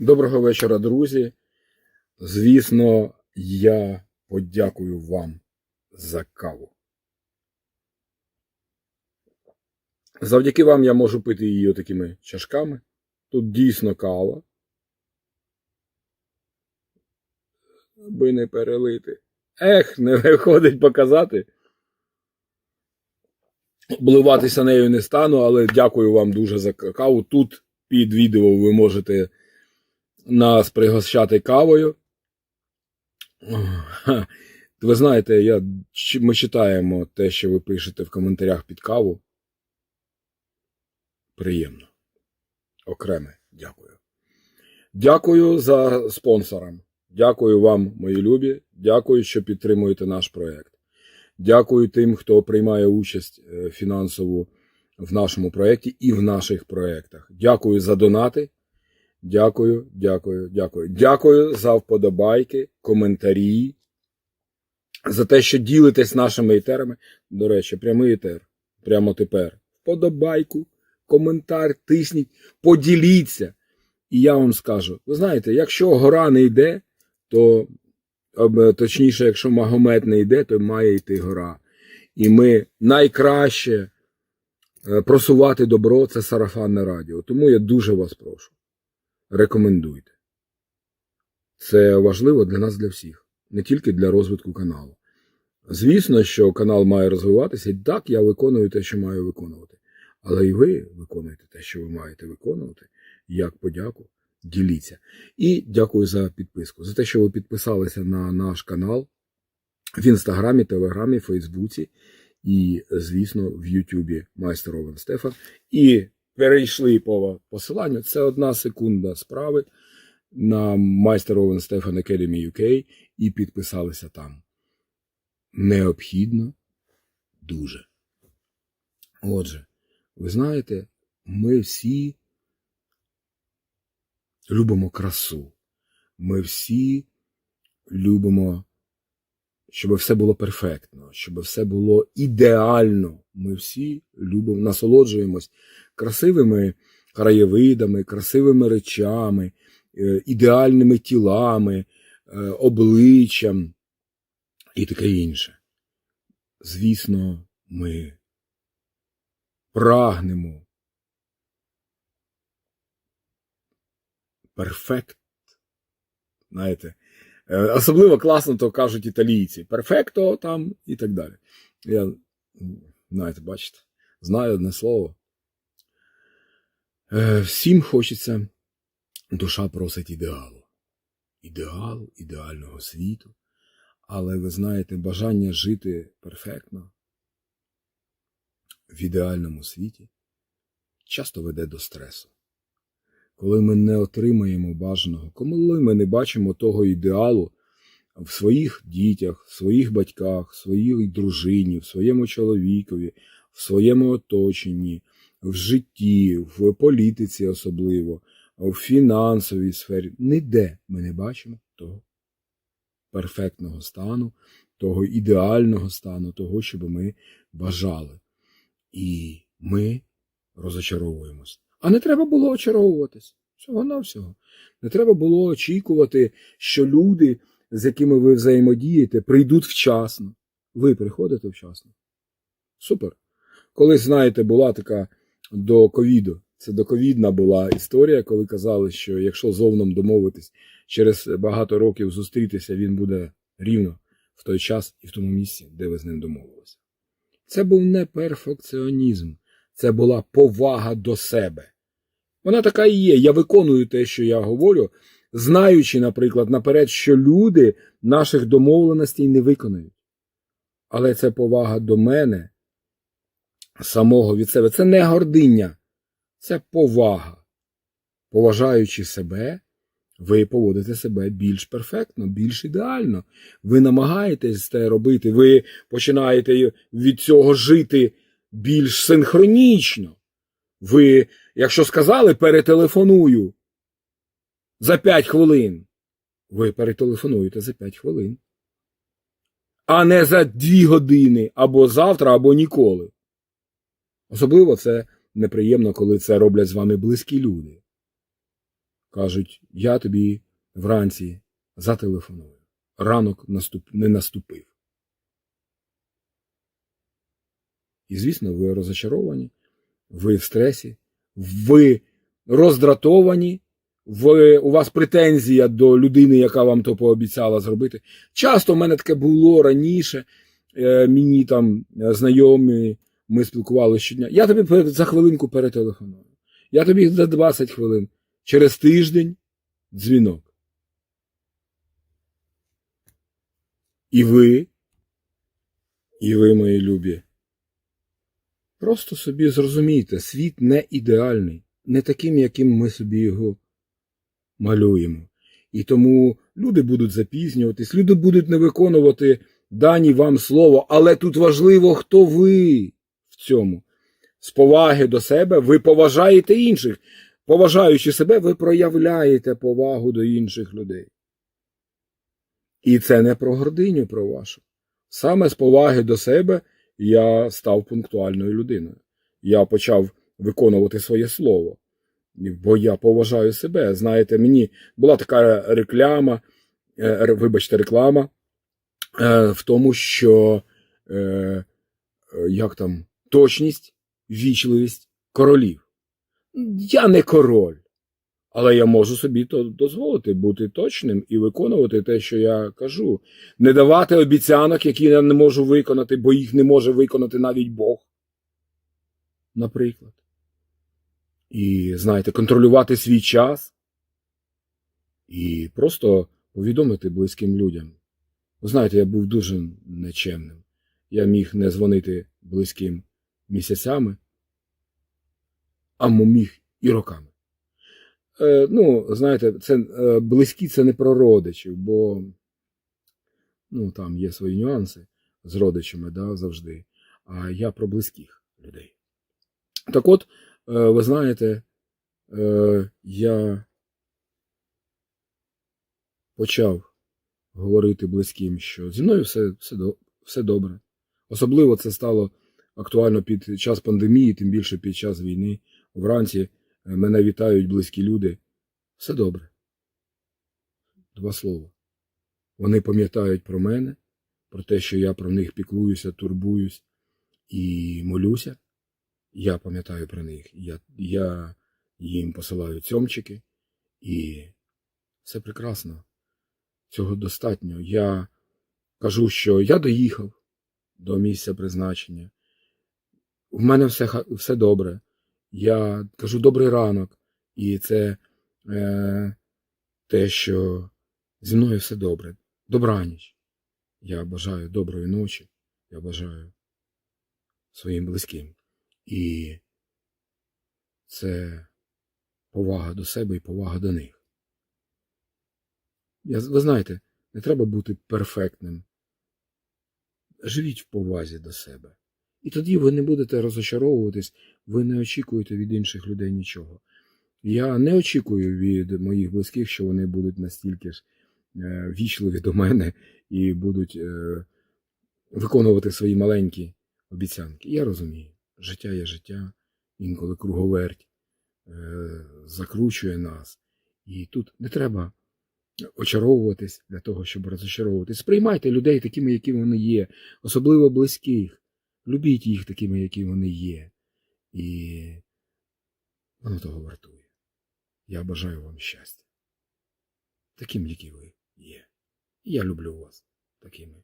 Доброго вечора, друзі. Звісно, я подякую вам за каву. Завдяки вам я можу пити її такими чашками. Тут дійсно кава. Аби не перелити. Ех, не виходить показати. Обливатися нею не стану, але дякую вам дуже за каву. Тут під відео ви можете нас пригощати кавою. Ви знаєте, я, ми читаємо те, що ви пишете в коментарях під каву. Приємно. Окреме дякую. Дякую за спонсорам. Дякую вам, мої любі. Дякую, що підтримуєте наш проєкт. Дякую тим, хто приймає участь е, фінансову в нашому проєкті і в наших проєктах. Дякую за донати. Дякую, дякую, дякую. Дякую за вподобайки, коментарі, за те, що ділитесь нашими етерами. До речі, прямий етер. Прямо тепер. Вподобайку, коментар, тисніть, поділіться. І я вам скажу: ви знаєте, якщо гора не йде, то точніше, якщо Магомед не йде, то має йти гора. І ми найкраще е, просувати добро це сарафанне радіо. Тому я дуже вас прошу рекомендуйте. Це важливо для нас, для всіх, не тільки для розвитку каналу. Звісно, що канал має розвиватися, і так я виконую те, що маю виконувати. Але і ви виконуєте те, що ви маєте виконувати, як подяку, діліться. І дякую за підписку, за те, що ви підписалися на наш канал в Інстаграмі, Телеграмі, Фейсбуці і, звісно, в Ютубі Майстер Овен Стефан. І перейшли по посиланню. Це одна секунда справи на Майстер Овен Стефан Academy UK і підписалися там. Необхідно дуже. Отже, ви знаєте, ми всі любимо красу. Ми всі любимо, щоб все було перфектно, щоб все було ідеально. Ми всі любимо, насолоджуємось красивими краєвидами, красивими речами, е, ідеальними тілами, е, обличчям і таке інше. Звісно, ми прагнемо перфект. Знаєте, е, особливо класно то кажуть італійці. Перфекто там і так далі. Я, знаєте, бачите, знаю одне слово. Е, Всім хочеться, душа просить ідеалу. Ідеал, ідеального світу. Але ви знаєте, бажання жити перфектно в ідеальному світі часто веде до стресу. Коли ми не отримаємо бажаного, коли ми не бачимо того ідеалу в своїх дітях, в своїх батьках, в своїй дружині, в своєму чоловікові, в своєму оточенні, в житті, в політиці особливо, в фінансовій сфері, ніде ми не бачимо того перфектного стану, того ідеального стану, того, що ми бажали. І ми розочаровуємось. А не треба було очаровуватись. Всього навсього. Не треба було очікувати, що люди, з якими ви взаємодієте, прийдуть вчасно. Ви приходите вчасно. Супер. Колись, знаєте, була така до ковіду. Це доковідна була історія, коли казали, що якщо з овном домовитись через багато років зустрітися, він буде рівно в той час і в тому місці, де ви з ним домовилися. Це був не перфекціонізм, це була повага до себе. Вона така і є. Я виконую те, що я говорю, знаючи, наприклад, наперед, що люди наших домовленостей не виконають. Але це повага до мене, самого від себе. Це не гординя, це повага. Поважаючи себе, ви поводите себе більш перфектно, більш ідеально. Ви намагаєтесь це робити, ви починаєте від цього жити більш синхронічно. Ви, якщо сказали, перетелефоную за 5 хвилин, ви перетелефонуєте за 5 хвилин. А не за 2 години або завтра, або ніколи. Особливо це неприємно, коли це роблять з вами близькі люди. кажуть, я тобі вранці зателефоную. Ранок наступ... не наступив. І, звісно, ви розочаровані, ви в стресі, ви роздратовані, ви, у вас претензія до людини, яка вам то пообіцяла зробити. Часто в мене таке було раніше, е, мені там е, знайомі, ми спілкувалися щодня. Я тобі за хвилинку перетелефоную. Я тобі за 20 хвилин. Через тиждень дзвінок. І ви, і ви, мої любі, просто собі зрозумійте, світ не ідеальний, не таким, яким ми собі його малюємо. І тому люди будуть запізнюватись, люди будуть не виконувати дані вам слово, але тут важливо, хто ви в цьому. З поваги до себе ви поважаєте інших. Поважаючи себе, ви проявляєте повагу до інших людей. І це не про гординю про вашу. Саме з поваги до себе я став пунктуальною людиною. Я почав виконувати своє слово, бо я поважаю себе. Знаєте, мені була така реклама, е, вибачте, реклама е, в тому, що е, як там точність, вічливість королів. Я не король, але я можу собі то дозволити бути точним і виконувати те, що я кажу. Не давати обіцянок, які я не можу виконати, бо їх не може виконати навіть Бог. Наприклад. І, знаєте, контролювати свій час і просто повідомити близьким людям. Ви знаєте, я був дуже нечемним. Я міг не дзвонити близьким місяцями, а міг і роками. Е, ну, знаєте, це е, близькі це не про родичів, бо ну, там є свої нюанси з родичами да, завжди. А я про близьких людей. Так от, ви знаєте, е, я почав говорити близьким, що зі мною все, все, все добре. Особливо це стало актуально під час пандемії, тим більше під час війни. Вранці е, мене вітають близькі люди. Все добре. Два слова. Вони пам'ятають про мене, про те, що я про них піклуюся, турбуюсь і молюся. Я пам'ятаю про них. Я, я їм посилаю цьомчики, і все прекрасно. Цього достатньо. Я кажу, що я доїхав до місця призначення. В мене все, все добре. Я кажу добрий ранок, і це е, те, що зі мною все добре. Добраніч. Я бажаю доброї ночі. Я бажаю своїм близьким. І це повага до себе і повага до них. Я, ви знаєте, не треба бути перфектним. Живіть в повазі до себе. І тоді ви не будете розочаровуватись, ви не очікуєте від інших людей нічого. Я не очікую від моїх близьких, що вони будуть настільки ж е, вічливі до мене і будуть е, виконувати свої маленькі обіцянки. Я розумію, життя є життя, інколи круговерть е, закручує нас. І тут не треба очаровуватись для того, щоб розочаровуватись. Сприймайте людей такими, які вони є, особливо близьких. Любіть їх такими, які вони є. І воно того вартує. Я бажаю вам щастя. Таким, які ви є. І я люблю вас такими,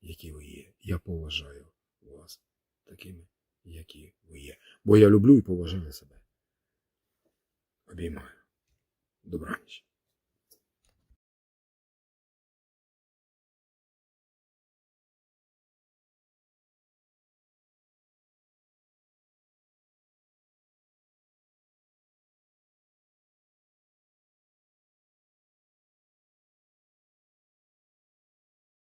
які ви є. Я поважаю вас такими, які ви є. Бо я люблю і поважаю себе. Обіймаю. Добраніч.